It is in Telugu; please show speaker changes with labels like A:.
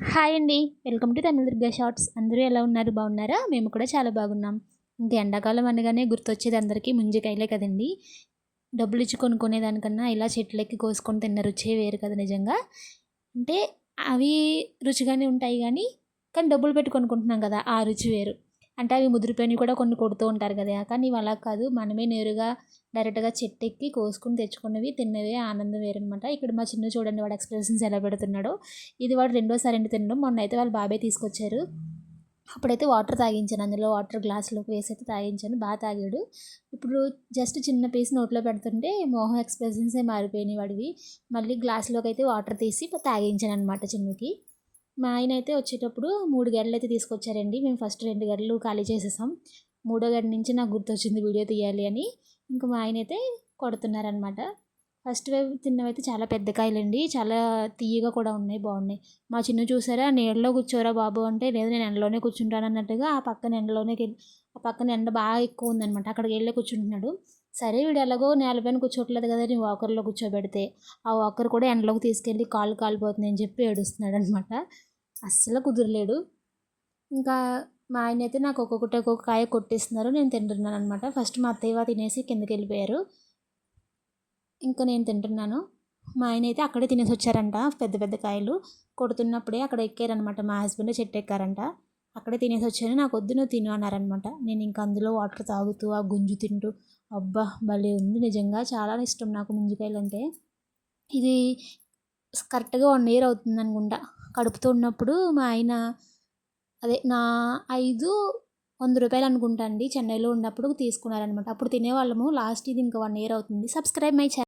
A: హాయ్ అండి. Welcome to Tamil Durga shorts. అందరూ ఎలా ఉన్నారు? బాగున్నారా? మేము కూడా చాలా బాగున్నాం. ఇంకా ఎండాకాలం అనగానే గుర్తొచ్చేది అందరికీ ముంజికాయలే కదండి. డబ్బులు ఇచ్చి కొనుక్కునేదానికన్నా ఇలా చెట్లెక్కి కోసుకొని తిన్న రుచే వేరు కదా నిజంగా. అంటే అవి రుచిగానే ఉంటాయి కానీ కానీ డబ్బులు పెట్టి కొనుక్కుంటున్నాం కదా ఆ రుచి వేరు. అంటే అవి ముదిరిపోయినవి కూడా కొన్ని కొడుతూ ఉంటారు కదా కానీ ఇవి అలా కాదు. మనమే నేరుగా డైరెక్ట్గా చెట్టు ఎక్కి కోసుకుని తెచ్చుకున్నవి తిన్నవే ఆనందం వేరనమాట ఇక్కడ మా చిన్న చూడండి వాడు ఎక్స్ప్రెషన్స్ ఎలా పెడుతున్నాడో. ఇది వాడు రెండోసారి అండి తినడం. మొన్న అయితే వాళ్ళు బాబాయ్ తీసుకొచ్చారు. అప్పుడైతే వాటర్ తాగించాను. అందులో వాటర్ గ్లాస్లోకి వేసి అయితే తాగించాను. బాగా తాగాడు. ఇప్పుడు జస్ట్ చిన్న పీస్ నోట్లో పెడుతుంటే మోహం ఎక్స్ప్రెషన్సే మారిపోయినాయి వాడివి. మళ్ళీ గ్లాస్లోకి అయితే వాటర్ తీసి తాగించాను అనమాట చిన్నకి. మా ఆయన అయితే వచ్చేటప్పుడు మూడు గడ్డలు అయితే తీసుకొచ్చారండి. మేము ఫస్ట్ రెండు గడ్డలు ఖాళీ చేసేసాం. మూడో గడ్డ నుంచి నాకు గుర్తొచ్చింది వీడియో తీయాలి అని. ఇంకా మా ఆయన అయితే కొడుతున్నారనమాట ఫస్ట్ వేవ్ తిన్నవైతే చాలా పెద్ద కాయలండి. చాలా తీయగా కూడా ఉన్నాయి బాగున్నాయి. మా చిన్న చూసారా? నీళ్ళలో కూర్చోరా బాబు అంటే లేదు నేను ఎండలోనే కూర్చుంటాను అన్నట్టుగా ఆ పక్కన ఎండలోనే ఆ పక్కన ఎండ బాగా ఎక్కువ ఉందనమాట అక్కడికి వెళ్ళి కూర్చుంటున్నాడు. సరే వీడు ఎలాగో నేలపైన కూర్చోట్లేదు కదా నేను వాకర్లో కూర్చోబెడితే ఆ వాకర్ కూడా ఎండలోకి తీసుకెళ్ళి కాలు కాలిపోతుంది అని చెప్పి ఏడుస్తున్నాడు అనమాట అస్సలు కుదరలేడు. ఇంకా మా ఆయన అయితే నాకు ఒక్కొక్కటి ఒక్కొక్క కాయ కొట్టేస్తున్నారు. నేను తింటున్నాను అనమాట ఫస్ట్ మా అత్తయ్య తినేసి కిందకి వెళ్ళిపోయారు. ఇంకా నేను తింటున్నాను. మా ఆయన అయితే అక్కడే తినేసి వచ్చారంట. పెద్ద పెద్ద కాయలు కొడుతున్నప్పుడే అక్కడ ఎక్కారనమాట మా హస్బెండ్ చెట్టు ఎక్కారంట. అక్కడే తినేసి వచ్చాను నాకు వద్దు నువ్వు తిను అన్నారనమాట నేను ఇంకా అందులో వాటర్ తాగుతూ ఆ గుంజు తింటూ అబ్బా భలే ఉంది. నిజంగా చాలా ఇష్టం నాకు ముంజికాయలు అంటే ఇది కరెక్ట్గా వన్ ఇయర్ అవుతుంది అనుకుంటా కడుపుతో ఉన్నప్పుడు మా ఆయన అదే నా ఐదు వంద రూపాయలు అనుకుంటా అండి. చెన్నైలో ఉన్నప్పుడు తీసుకున్నారనమాట అప్పుడు తినేవాళ్ళము. లాస్ట్ ఇది ఇంకా వన్ ఇయర్ అవుతుంది. Subscribe my channel